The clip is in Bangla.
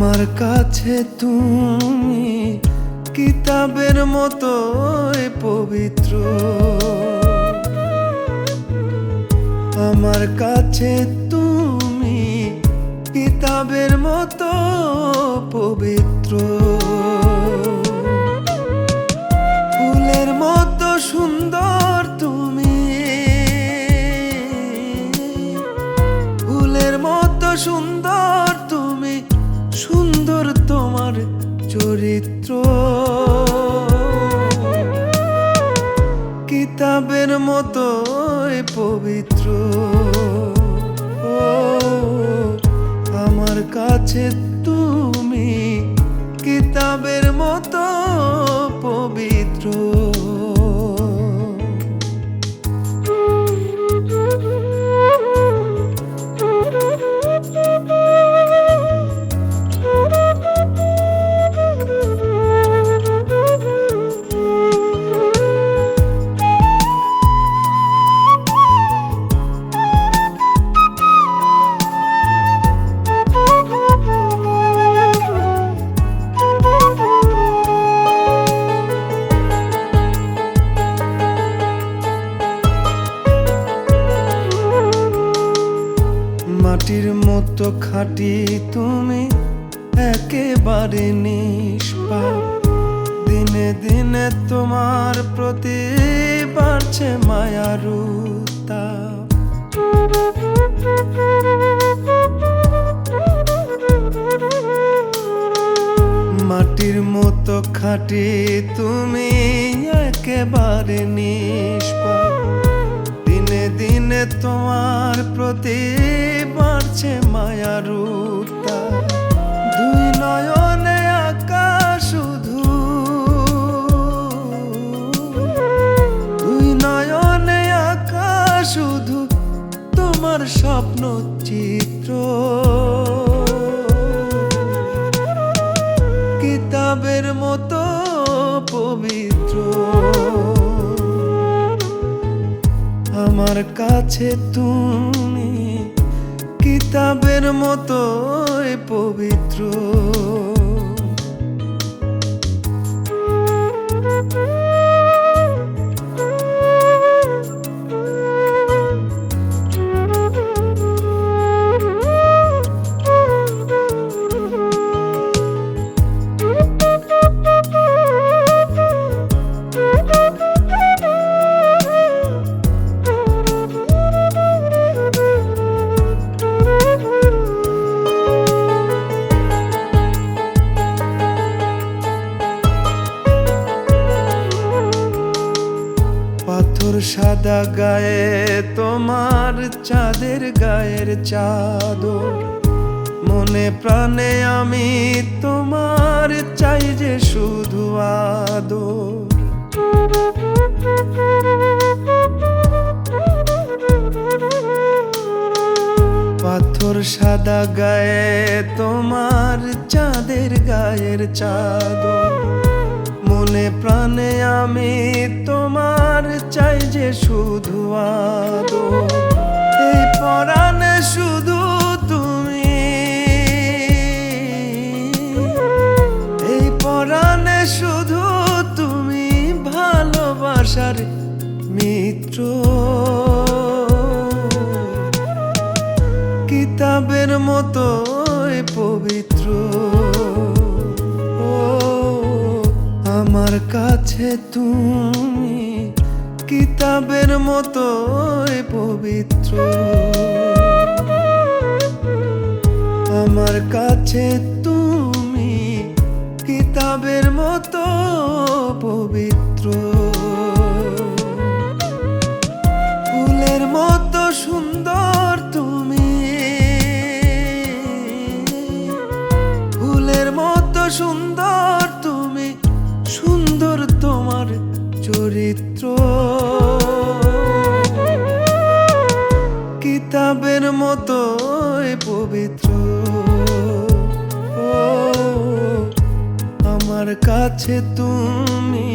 আমার কাছে তুমি কিতাবের মতো পবিত্র। আমার কাছে তুমি কিতাবের মতো পবিত্র। ফুলের মতো সুন্দর তুমি। ফুলের মতো সুন্দর তুমি। সুন্দর তোমার চরিত্র। কিতাবের মতো পবিত্র। আমার কাছে তুমি কিতাবের মতো মতো খাঁটি তুমি একেবারে নিষ্পাপ দিনে দিনে তোমার প্রতি বাড়ছে মায়ার মাটির মতো খাঁটি তুমি একেবারে দিনে তোমার প্রতি বাড়ছে মায়ার আমার কাছে তুমি কিতাবের মতো পবিত্র। পাথর সাদা গায়ে, তোমার চাঁদের গায়ের চাদর। মনে প্রাণে আমি তোমার চাই যে শুধু আদর। পাথর সাদা গায়ে, তোমার চাঁদের গায়ের চাদর। মনে প্রাণে আমি তোমার চাই যে শুধু আদর। এই পরাণে শুধু তুমি। এই পরাণে শুধু তুমি ভালোবাসার মিত্র। কিতাবের মতো পবিত্র। আমার কাছে তুমি কিতাবের মতো পবিত্র। আমার কাছে তুমি কিতাবের মতো পবিত্র। ফুলের মতো সুন্দর তুমি। ফুলের মতো সুন্দর তোমার চরিত্র। কিতাবের মতো পবিত্র। আমার কাছে তুমি